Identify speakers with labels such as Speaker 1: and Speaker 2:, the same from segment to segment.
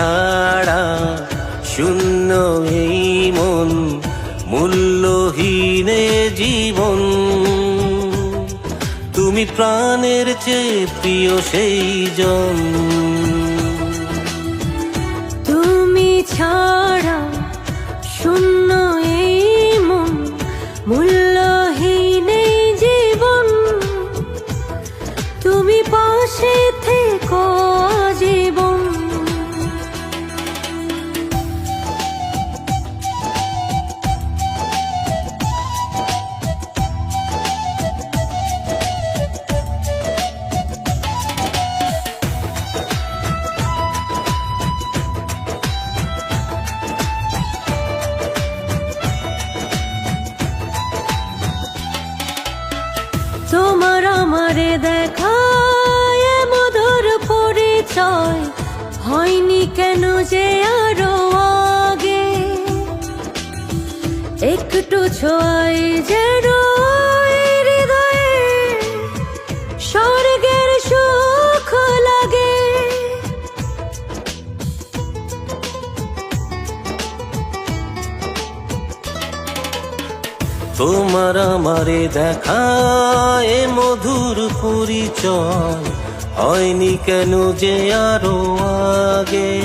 Speaker 1: ছাড়া শূন্য এই মন, মূল্যহীন জীবন। তুমি প্রাণের চেয়ে প্রিয় সেই জন
Speaker 2: তুমি ছাড়া শূন্য তোমার আমারে দেখায় মধুর পরিচয়। হয়নি কেন যে আরও
Speaker 1: তোমার আমারে দেখা, এ মধুর পরিচয়। হয়নি কেন যে আরও আগে।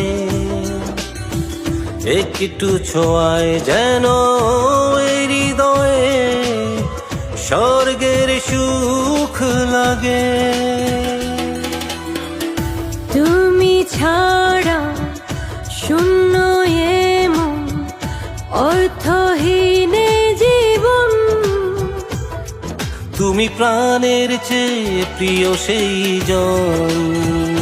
Speaker 1: একটু ছোঁয়ায় যেন হৃদয়ে স্বর্গের সুখ লাগে।
Speaker 2: তুমি
Speaker 1: প্রাণের চেয়ে প্রিয় সেই জন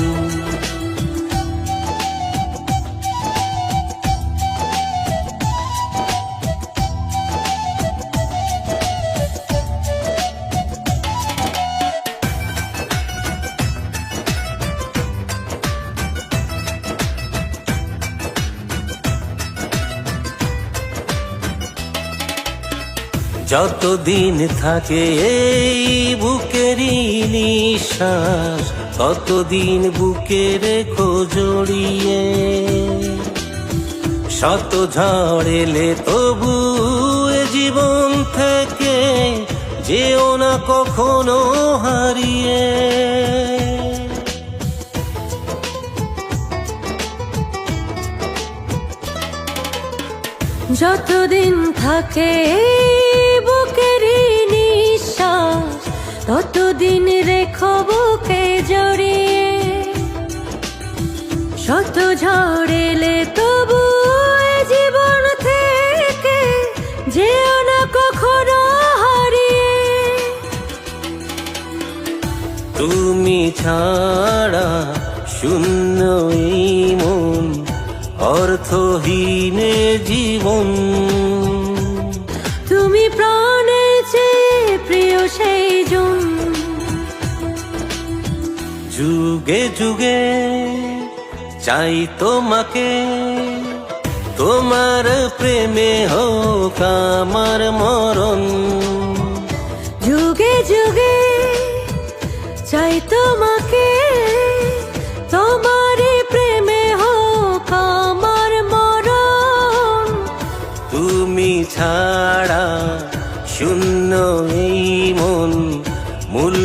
Speaker 1: যতদিন থাকে এই বুকেরই নিঃশ্বাস, ততদিন বুকে রেখো জড়িয়ে। শত ঝড় এলে তবু জীবন থেকে যেও না কখনো হারিয়ে।
Speaker 2: যতদিন থাকে ততদিন রেখো বুকে জড়িয়ে? শত ঝড় এলে তবু জীবন থেকে যেও না কখনো হারিয়ে।
Speaker 1: তুমি ছাড়া শূন্য মন অর্থহীন জীবন।
Speaker 2: তুমি প্রাণের চেয়ে প্রিয় সেই জন
Speaker 1: যুগে যুগে চাই তোমাকে। তোমার প্রেমে হোক আমার মরণ।
Speaker 2: যুগে যুগে চাই তোমাকে। তোমার প্রেমে হোক আমার মরণ।
Speaker 1: তুমি ছাড়া শূন্য এই মন। মূল